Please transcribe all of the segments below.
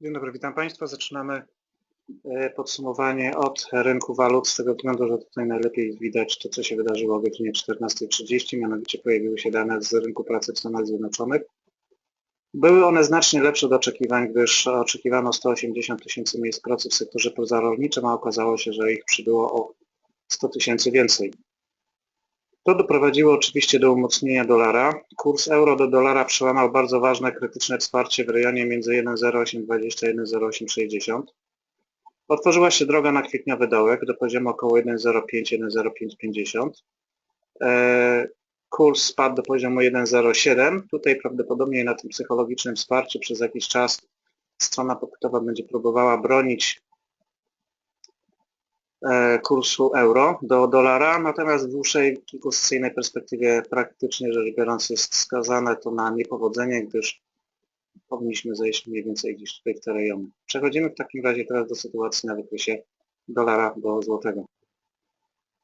Dzień dobry, witam Państwa. Zaczynamy e, podsumowanie od rynku walut z tego względu, że tutaj najlepiej widać to, co się wydarzyło o godzinie 14.30, mianowicie pojawiły się dane z rynku pracy w Stanach Zjednoczonych. Były one znacznie lepsze do oczekiwań, gdyż oczekiwano 180 tysięcy miejsc pracy w sektorze pozarolniczym, a okazało się, że ich przybyło o 100 tysięcy więcej. To doprowadziło oczywiście do umocnienia dolara. Kurs euro do dolara przełamał bardzo ważne krytyczne wsparcie w rejonie między 1,0820 a 1,0860. Otworzyła się droga na kwietniowy dołek do poziomu około 1,05-1,0550. E, kurs spadł do poziomu 1,07. Tutaj prawdopodobnie na tym psychologicznym wsparciu przez jakiś czas strona popytowa będzie próbowała bronić kursu euro do dolara, natomiast w dłuższej kilkusesyjnej perspektywie praktycznie rzecz biorąc jest skazane to na niepowodzenie, gdyż powinniśmy zejść mniej więcej gdzieś tutaj w te rejony. Przechodzimy w takim razie teraz do sytuacji na wykresie dolara do złotego.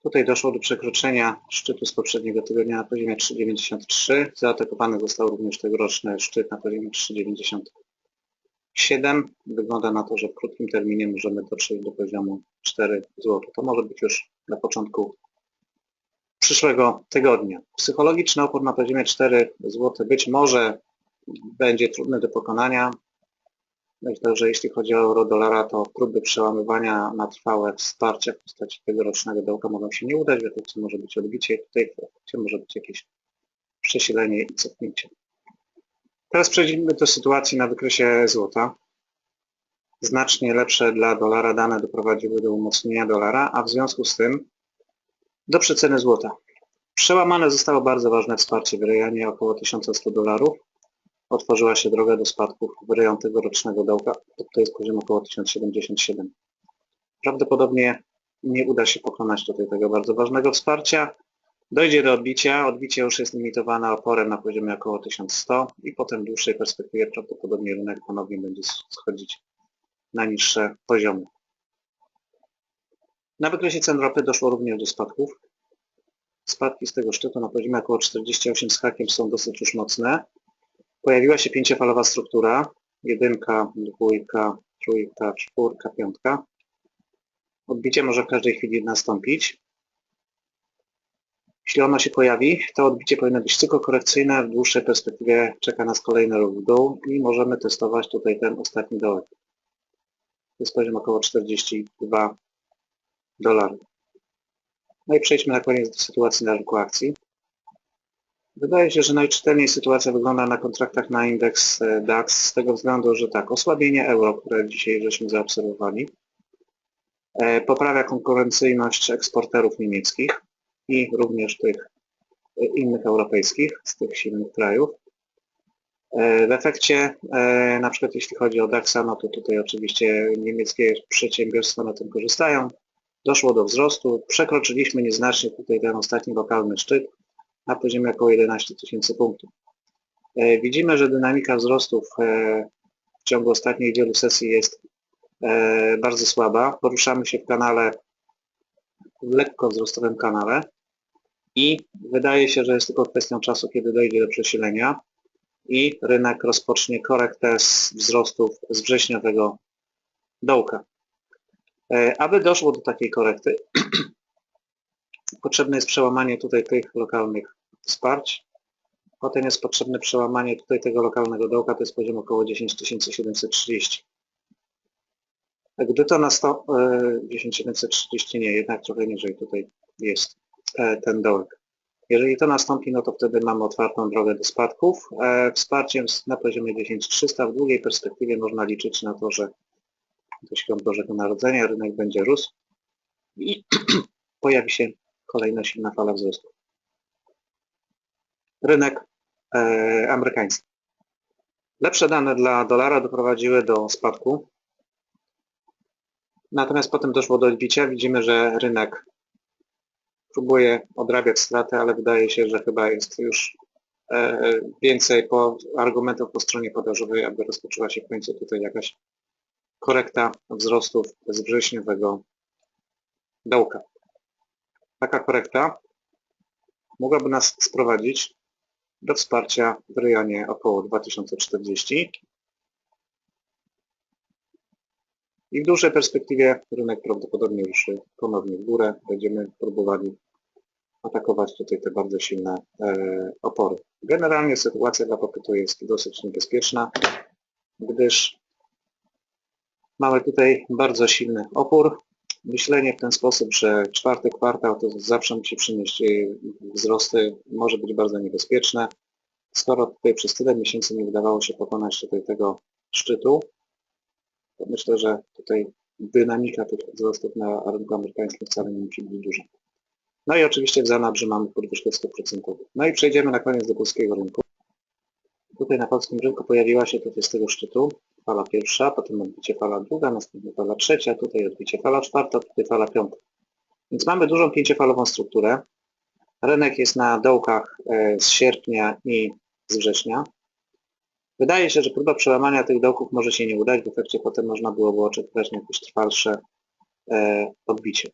Tutaj doszło do przekroczenia szczytu z poprzedniego tygodnia na poziomie 3,93. Zaatakowany został również tegoroczny szczyt na poziomie 3,90. 7 wygląda na to, że w krótkim terminie możemy dotrzeć do poziomu 4 zł. To może być już na początku przyszłego tygodnia. Psychologiczny opór na poziomie 4 zł być może będzie trudny do pokonania. Myślę, że jeśli chodzi o euro-dolara, to próby przełamywania na trwałe wsparcia w postaci tegorocznego dołka mogą się nie udać, w efekcie może być odbicie, tutaj w efekcie może być jakieś przesilenie i cofnięcie. Teraz przejdziemy do sytuacji na wykresie złota. Znacznie lepsze dla dolara dane doprowadziły do umocnienia dolara, a w związku z tym do przeceny złota. Przełamane zostało bardzo ważne wsparcie w rejonie około 1100 dolarów. Otworzyła się droga do spadków w rejon tegorocznego dołka, to jest poziom około 1077. Prawdopodobnie nie uda się pokonać tutaj tego bardzo ważnego wsparcia, Dojdzie do odbicia, odbicie już jest limitowane oporem na poziomie około 1100 i potem w dłuższej perspektywie prawdopodobnie rynek ponownie będzie schodzić na niższe poziomy. Na wykresie cen ropy doszło również do spadków. Spadki z tego szczytu na poziomie około 48 z hakiem są dosyć już mocne. Pojawiła się pięciofalowa struktura. Jedynka, dwójka, trójka, czwórka, piątka. Odbicie może w każdej chwili nastąpić. Jeśli ono się pojawi, to odbicie powinno być tylko korekcyjne, w dłuższej perspektywie czeka nas kolejny ruch w dół i możemy testować tutaj ten ostatni dołek. To jest poziom około 42 dolarów. No i przejdźmy na koniec do sytuacji na rynku akcji. Wydaje się, że najczytelniej sytuacja wygląda na kontraktach na indeks e, DAX z tego względu, że tak, osłabienie euro, które dzisiaj żeśmy zaobserwowali, e, poprawia konkurencyjność eksporterów niemieckich, i również tych innych europejskich, z tych silnych krajów. E, w efekcie, e, na przykład jeśli chodzi o DAXa, no to tutaj oczywiście niemieckie przedsiębiorstwa na tym korzystają. Doszło do wzrostu, przekroczyliśmy nieznacznie tutaj ten ostatni lokalny szczyt na poziomie około 11 tysięcy punktów. E, widzimy, że dynamika wzrostów w ciągu ostatnich wielu sesji jest bardzo słaba. Poruszamy się w kanale, w lekko wzrostowym kanale i wydaje się, że jest tylko kwestią czasu, kiedy dojdzie do przesilenia i rynek rozpocznie korektę z wzrostów z wrześniowego dołka. E, aby doszło do takiej korekty, potrzebne jest przełamanie tutaj tych lokalnych wsparć. Potem jest potrzebne przełamanie tutaj tego lokalnego dołka, to jest poziom około 10730. Gdy to na 100, 10730 nie, jednak trochę niżej tutaj jest. E, ten dołek. Jeżeli to nastąpi, no to wtedy mamy otwartą drogę do spadków. E, wsparciem na poziomie 10300 w długiej perspektywie można liczyć na to, że do świąt Bożego Narodzenia rynek będzie rósł i pojawi się kolejna silna fala wzrostu. Rynek e, amerykański. Lepsze dane dla dolara doprowadziły do spadku. Natomiast potem doszło do odbicia. Widzimy, że rynek próbuje odrabiać straty, ale wydaje się, że chyba jest już e, więcej po argumentów po stronie podażowej, aby rozpoczęła się w końcu tutaj jakaś korekta wzrostów z wrześniowego dołka. Taka korekta mogłaby nas sprowadzić do wsparcia w rejonie około 2040 I w dłuższej perspektywie rynek prawdopodobnie ruszy ponownie w górę. Będziemy próbowali atakować tutaj te bardzo silne e, opory. Generalnie sytuacja dla popytu jest dosyć niebezpieczna, gdyż mamy tutaj bardzo silny opór. Myślenie w ten sposób, że czwarty kwartał to zawsze musi przynieść e, wzrosty, może być bardzo niebezpieczne. Skoro tutaj przez tyle miesięcy nie udawało się pokonać tutaj tego szczytu, myślę, że tutaj dynamika tych wzrostów na rynku amerykańskim wcale nie musi być duża. No i oczywiście w Zanabrzy mamy podwyżkę stóp procentowych. No i przejdziemy na koniec do polskiego rynku. Tutaj na polskim rynku pojawiła się tutaj z tego szczytu fala pierwsza, potem odbicie fala druga, następnie fala trzecia, tutaj odbicie fala czwarta, tutaj fala piąta. Więc mamy dużą pięciofalową strukturę. Rynek jest na dołkach e, z sierpnia i z września. Wydaje się, że próba przełamania tych dołków może się nie udać, w efekcie potem można byłoby oczekiwać na jakieś trwalsze e, odbicie.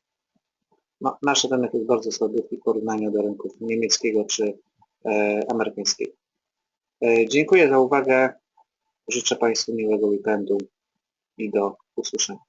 No, nasz rynek jest bardzo słaby w porównaniu do rynków niemieckiego czy e, amerykańskiego. E, dziękuję za uwagę. Życzę Państwu miłego weekendu i do usłyszenia.